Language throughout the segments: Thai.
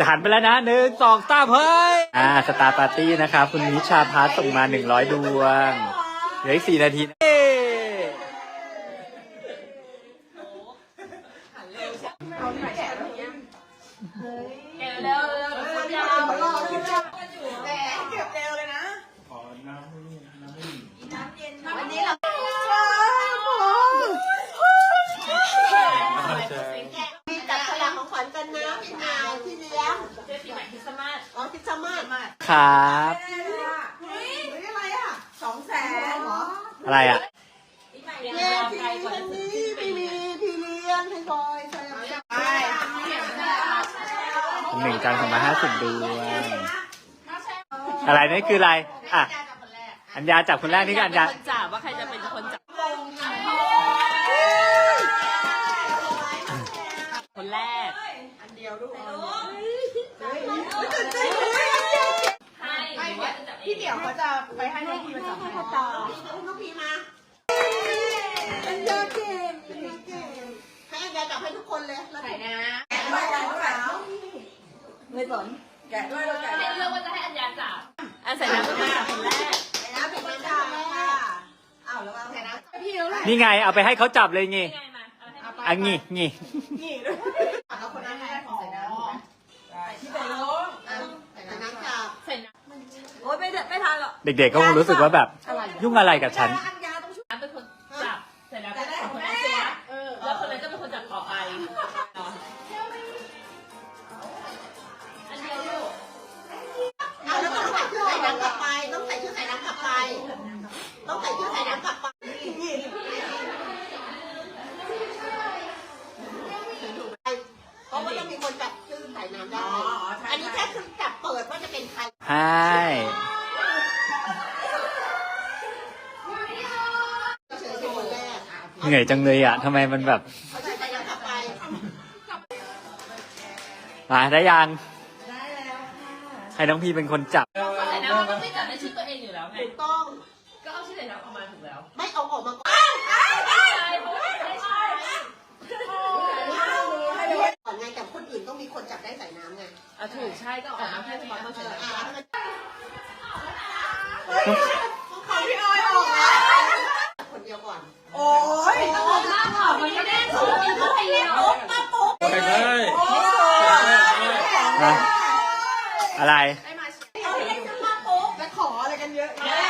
จะหันไปแล้วนะหนึ่งสองสามเฮ้ยอ่าสตาร์ปาร์ตี้นะครับ คุณนิชาพัฒส่งมาหนึ่งร้อยดวง เหลืออีกสี่นาทีเปีใหม่คริสต์มาสอ๋อคริสต์มาสมาครับเฮ้ยอะไรอะสองแสนเหรออะไรอะเย้พี่คนนี้พี่มีพี่เลี้ยงพี่บอยใช่ไหมใช่หนึ่งจันทร์สองร้อยห้าสิบดวงอะไรนี่คืออะไร อะ อัญญาจับคนแรกนี่ก็อัญญา คนจับว่าใครจะเป็นคนจับคนแรก อันเดียวลูก พี่เดี่ยวเขาจะไปให้น้องพีมาจับให้ต่อน้องพีมาอันยาเก่งอันยาเก่งให้อันยาจับให้ทุกคนเลยแล้วไหนนะแกะด้วยแกะด้วยไม่สนแกะด้วยแกะด้วยเลือกว่าจะให้อัญญาจับอันใส่น้ำเป็นคนจับคนแรกใส่น้ำเป็นน้ำจ้าค่ะอ้าวแล้วเอาใส่น้ำพี่แล้วแหละนี่ไงเอาไปให้เขาจับเลยงี้ไงมาเอาให้อันงี้งี้นี่ด้วยเอาคนนั้นแรกของ เด็กๆก็คงรู้สึกว่าแบบยุ่งอะไรกับฉัน อันยาต้องช่วยำเป็นคนจับใส่น้ำเป็นคนนั้นตัวแล้วคนนั้นก็เป็นคนจับต่อไปอันเดียวลูกเอาแล้วต้องใส่ชื่อใส่น้ำกลับไป ต้องใส่ชื่อใส่น้ำกลับไป ต้องใส่ชื่อใส่น้ำกลับไป เพราะว่าต้องมีคนจับชื่อใส่น้ำได้ อันนี้แค่คือจับเปิดว่าจะเป็นใครใช่ เหนื่อยจังเลยอะทำไมมันแบบเอาชื่อใส่น้ำกลับไปมาได้ยังให้น้องพีเป็นคนจับใส่น้ำมันก็ไม่จับในชุดตัวเองอยู่แล้วไง ถูกต้อง ก็เอาชุดใส่น้ำออกมาถูกแล้ว ไม่เอาออกมาก่อนใช่เพราะว่าไม่ใช่ก่อนไงแต่คนอื่นต้องมีคนจับได้ใส่น้ำไงอะถูกใช่ก็ออกมาแค่เฉพาะต้องใส่น้ำอ่าให้มันของพี่ออยออกแล้วคนเดียวก่อน โอ้ ยต้องออกมาออมันไม่ได้ถูกมันก็ไปแล้วมาปุ๊บเลยนะอะไรเอาเล็กขึ้นมาปุ๊บแล้วขออะไรกันเยอะแยะ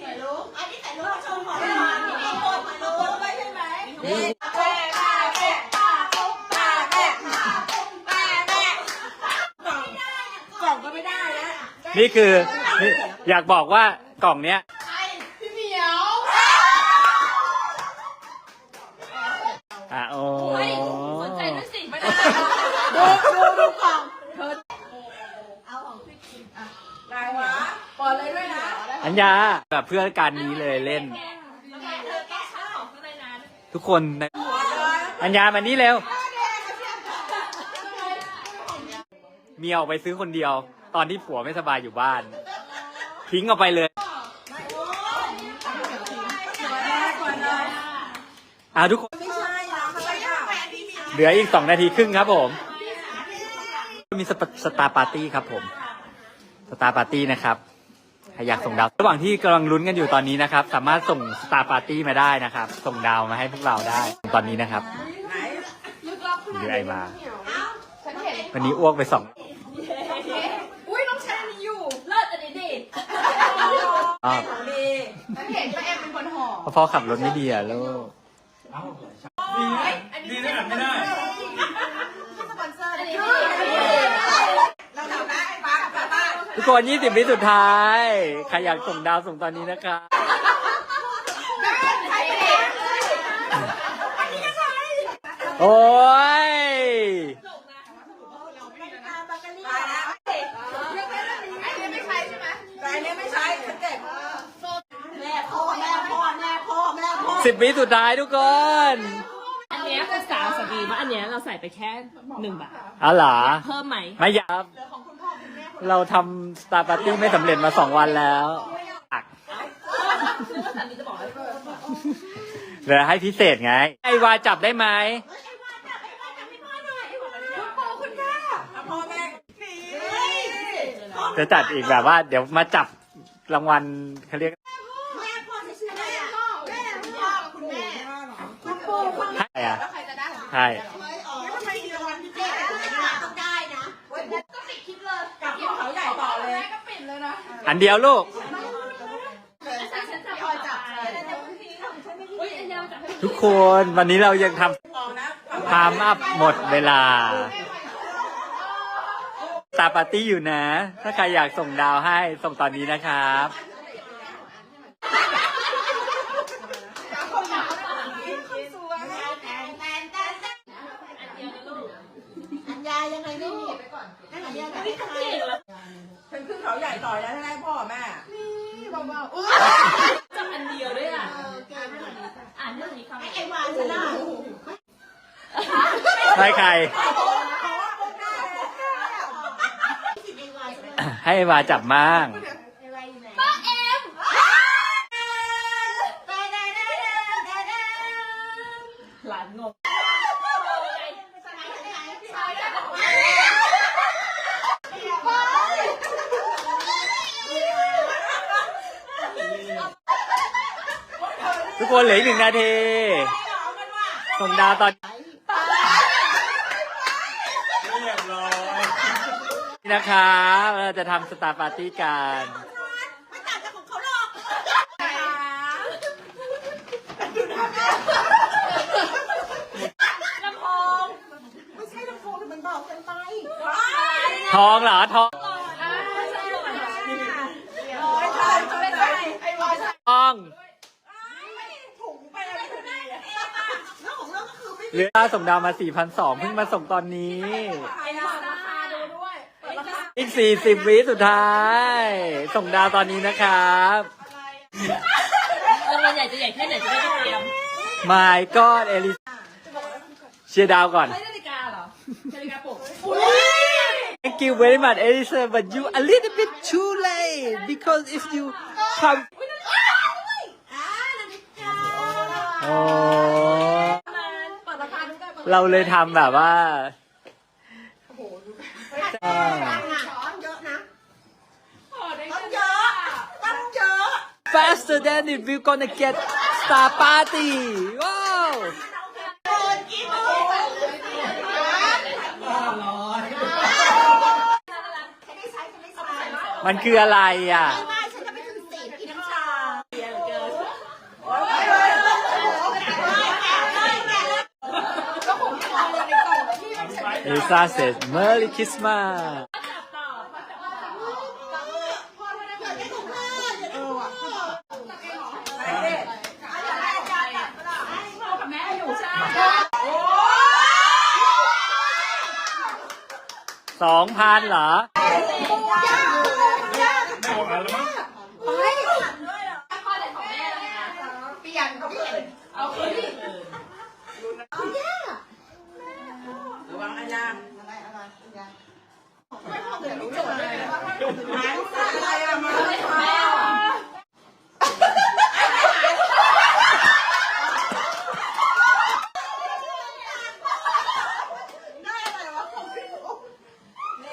ใส่ลูกอันนี้ใส่ลูกชมขอได้ไหมมีคนมาลูกไม่ใช่ไหมนี่แม่แม่แม่ป้าปุ๊บป้าแม่ป้าปุ๊บป้าแม่กล่องกล่องก็ไม่ได้แล้วนี่คือนี่อยากบอกว่ากล่องเนี้ย พี่เหมียว อะโอ้ เฮ้ยสนใจด้วยสิไม่ได้ ดูดูดูกล่องเธอเอาของพี่กินอะได้วะเปิดเลยด้วย อัญญาแบบเพื่อการนี้เลยเล่น ทุกคนในอัญญามานี่เร็ว เมียออกไปซื้อคนเดียว ตอนที่ผัวไม่สบายอยู่บ้าน ทิ้งออกไปเลยอ่าทุกคนเหลืออีกสองนาทีครึ่งครับผม มีสปสตาร์ปาร์ตี้ครับผม สตาร์ปาร์ตี้นะครับ ใครอยากส่งดาว ระหว่างที่กำลังลุ้นกันอยู่ตอนนี้นะครับ สามารถส่งสตาร์ปาร์ตี้มาได้นะครับ ส่งดาวมาให้พวกเราได้ ตอนนี้นะครับหรือไอมาวันนี้อ้วกไปสองอุ้ยน้องใช้อันนี้อยู่ เลิศอันนี้ดิรอบดีฉันเห็นว่าแอมเป็นคนห่อเพราะพ่อขับรถไม่ดีอะลูกดีนะแบบไม่ได้ สปอนเซอร์เลยเราทำได้ป้ากลับบ้าน ทุกคน 20วิสุดท้าย ใครอยากส่งดาวส่งตอนนี้นะครับโอ้ยแม่พ่อแม่พ่อแม่พ่อแม่พ่อสิบวิสุดท้ายทุกคน อันเนี้ยคือสาวสบีว่าอันเนี้ยเราใส่ไปแค่หนึ่งบาทอ๋อเหรอเพิ่มไหมไม่อยาก เราทำสตาร์ปาร์ตี้ไม่สำเร็จมาสองวันแล้วอักเหลือให้พิเศษไง ไอวาจับได้ไหมไอวาจับไอวาจับพี่พ่อหน่อยคุณพ่อคุณแม่พ่อแม่นี่จะจัดอีกแบบว่า เดี๋ยวมาจับรางวัลเขาเรียกใช่อแม่พ่อคุณแม่คุณพ่อใครอะใคร เลยก็ปิดเลยนะอันเดียวลูกฉันฉันจะคอยจับอุ้ยอันยาวจับให้ทุกคนวันนี้เรายังทออกนะำพามอัพหมดเวลา ตาปาร์ตี้อยู่นะ ถ้าใครอยากส่งดาวให้ส่งตอนนี้นะครับอัญญายังไงลูกอัญญาไม่ใคร ฉันขึ้นเขาใหญ่ต่อยแล้วถ้าได้พ่อแม่จับอันเดียวด้วยอะอ่านเรื่องนี้คำไอ้ไอ้วานชนะให้ใครสิไอ้วานชนะให้วาจับมั่ง ไอ้วานอยู่ไหน ป้าเอ็ม ได้ได้ได้ได้ได้ หลานงง ทุก คนเหลืออีกหนึ่งนาทีส่งดาวตอนเรียบร้อยนี่นะคะเราจะทำสตาร์ปาร์ตี้กันไม่ต่างจากของเขาหรอกลำโพงไม่ใช่ลำโพงแต่มันเบาเกินไปทองเหรอทองอ่าใช่หรอไม่ใช่ไม่ใช่ไอ้วานทองถุงไปอะไรพอดีอะเรื่องของ เรื่องก็คือไม่เหลือค่าส่งดาวมา 4,200เพิ่งมาส่งตอนนี้ไอ้ราคาดูด้วยเปิดราคาอีก 40 วิสุดท้าย ส่งดาวตอนนี้นะครับ รางวัลใหญ่จะใหญ่แค่ไหนจะได้ไปเตรียม My God เอลิเชียร์ดาวก่อนใช้นาฬิกาเหรอ นาฬิกาปลุก Thank you very much Elisa but you a little bit too late because if you come อ่านาฬิกาโอ้ มันเปิดราคาดูได้ เราเลยทำแบบว่าช้อนเยอะนะโอ้ได้ต้องเยเยอะอะต้องเยอะ faster than it we're gonna get star party ว้าวเกินกี่โมงฉันได้ใช้ฉันได้ใช้ไม่มันคืออะไรอะ ไม่ฉันจะไปถึงสี่กินน้ำชา เกินเกิน ก็ผมมองในกล่องที่มันฉัน Elisa says Merry Christmas จับต่ อมาจับต่อพ่อไม่ได้เกิดแค่ถุงผ้าอย่าได้พ่อพ่อกับแม่อยู่ใช่สองพันเหรอเลยของแม่นะคะ เปลี่ยนเขาเปลี่ยน เอาคืน เอาแย่ ระวังอันยา อะไรอะไรไม่พ่อเกิดรู้จักเลยว่า หายอะไรอะมาเลยของแม่ ได้อะไรวะผมไม่รู้ ไม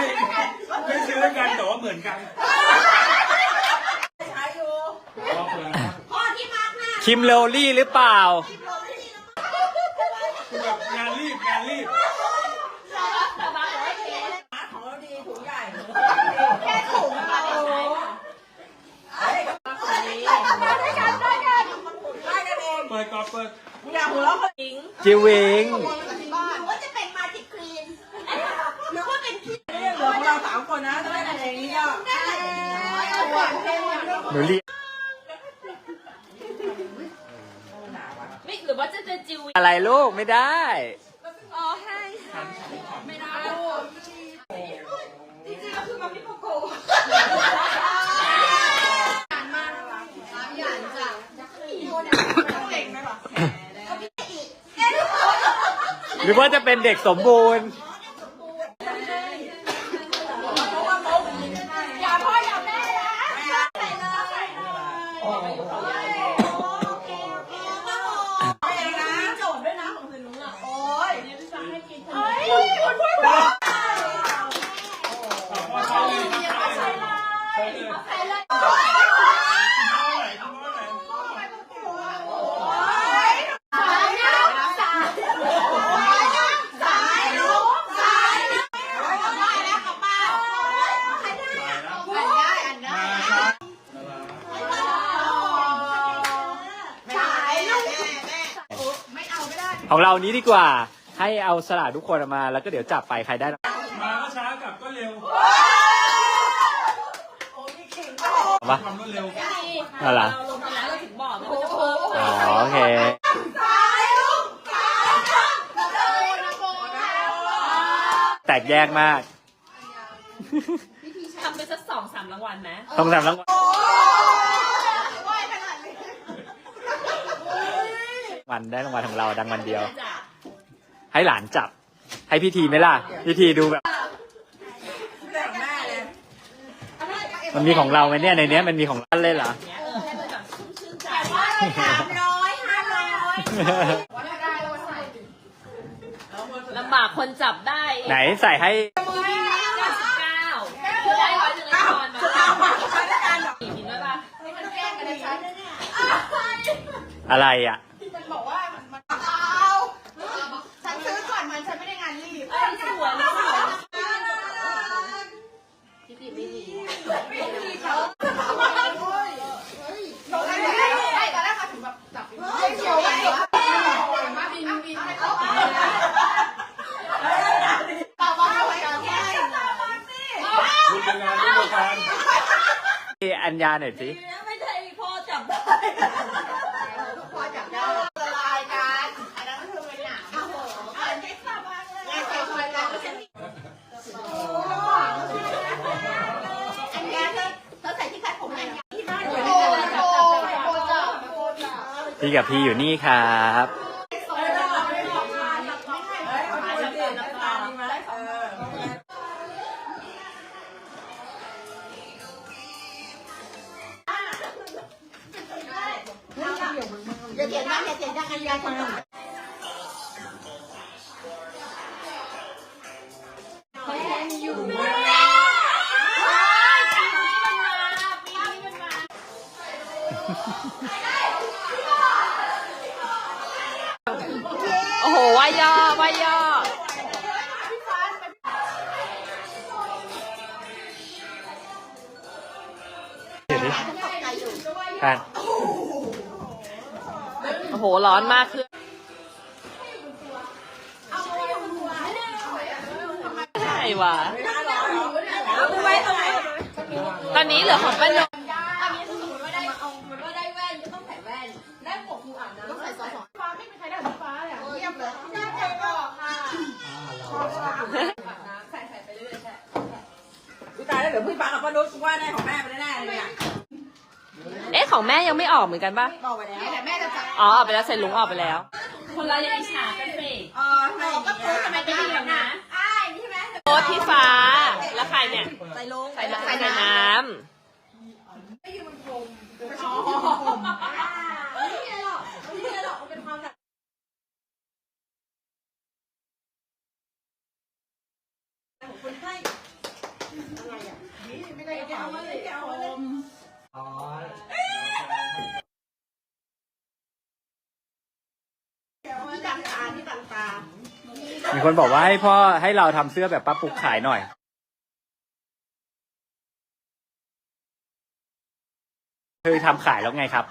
่ไม่ซื้อด้วย กันแต่ว่าเหมือนกันใช้อยู่พ่อที่มาร์กหน้าคิมโรลี่หรือเปล่างานรีบงานรีบของเราดีถุงใหญ่แค่ถุงเราเฮ้ยคนนี้มาด้วยกันด้วยกันได้กันเองเปิดก่อนเปิดอย่าหัวเราะคนหญิงจิวิง หรือว่าจะเป็นมาจิกคลีนหรือว่าเป็นคิดนี่เหลือของเราสามคนนะได้กันเองนี่ก็ ได้ หนูรีไม่หรือว่าจะเป็นจิวอะไรลูกไม่ได้ อ๋อให้ไม่ได้จริงๆก็คือมันพี่โกโก้หรือว่าจะเป็นเด็กสมบูรณ์อย่าพ่ออย่าแม่นะใส่เลยใส่เลย ของเรานี้ดีกว่า ให้เอาสลากทุกคนออกมา แล้วก็เดี๋ยวจับไปใครได้ มาก็ช้ากลับก็เร็วเอาปะความรวดเร็วอะไรเราลงไปแล้วเราถึงบอกนะว่าจะเพิ่มอ๋อโอเคแตกแยกมากทำไปสักสองสามรางวัลไหมต้องทำรางวัล วันได้รางวัลของเราดังวันเดียวจ้ะให้หลานจับ ให้พิธีไหมล่ะ พิธีดูแบบ มันมีของเราไหมเนี่ยในเนี้ยมันมีของท่านเลยเหรอเนี้ยเออให้มันแบบชุ่มชื่นใจสามร้อยห้าร้อยลำบากคนจับได้ไหนใส่ให้ เก้าสิบเก้าคือได้ร้อยหนึ่งเลยก่อนมากินได้ปะอะไรอะ รุ่นเดียวกันรุ่นเดียวกันอัญญาหน่อยสิไม่ใช่พ่อจับได้ทุกคนจับได้ละลายกันอันนั้นก็คือเป็นหนังโอ้โหอันนี้ขับมาเลยงานแต่งงานกันก็จะมีอันนี้เธอเธอใส่ที่ขัดผมอันนี้ที่บ้านโอ้โหโอ้จับโอ้จับพี่กับพี่อยู่นี่ครับ เขียนดังอย่าเขียนดังอันยาคนหนึ่งโอ้โหวายย่อวายย่อเดี๋ยวดิกันโอ้ โหร้อนมากคือใช่วะตอนนี้เหลือของป้านงตองใส่ซอสฟ้าไม่มีใครได้ฟ้าเลยเงียบเลยน่าใจบอกตายแล้วเดี๋ยวพี่ฟังกับป้านุชว่าได้ของแม่ไปแน่ๆเลยเนี่ย เอ๊ะของแม่ยังไม่ออกเหมือนกันปะบอกไปแล้วแต่แม่จะจับอ๋อออกไปแล้วเซนลุงออกไปแล้ว คนเรายังอิจฉากันสิเออทำไมอย่างก็เงี้คือยทำไมไม่ดีแบบนั้นอ้ายนี่ใช่ไหมโต๊ะที่ฟ้า แล้วใครเนี่ยใส่ลงใส่น้ำใส่น้ไม่ใช่หรอกไม่ใช่หรอกมันเป็นความแบบที่ดังตาที่ดังตา มี คนบอกว่าให้พ่อให้เราทำเสื้อแบบป้าปุ๊กขายหน่อย คือทำขายแล้วไงครับ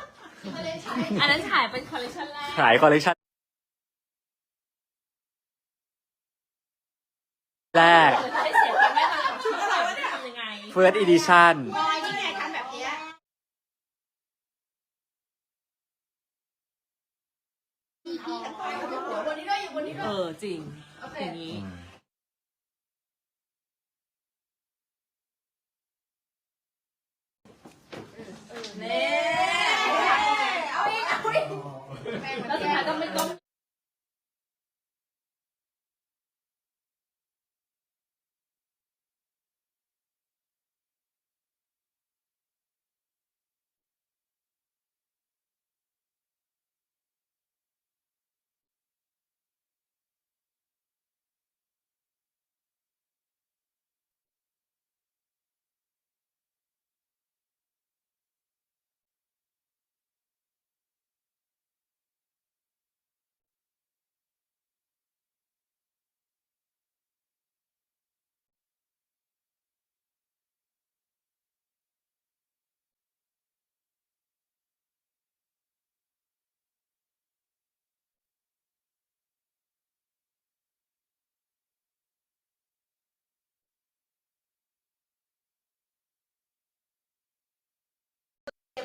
ำอันนั้นถ่ายเป็นคอลเลคชันแรก ขายคอลเลคชันแรกให้เสียตังค์ไม่ทันของชุดใส่มันทำยังไง First Edition บอยนี่ไงทำแบบเนี้ยพี่กับปอยอยู่หัวบนนี้ด้วยอยู่บนนี้ด้เอวยอจริง อย่า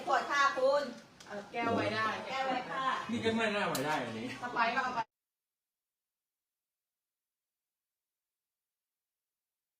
ขวดค่ะคุณ แก้วไว้ได้ แก้วไว้ค่ะ นี่ก็ไม่น่ามาได้อันนี้ สไปก็เอาไป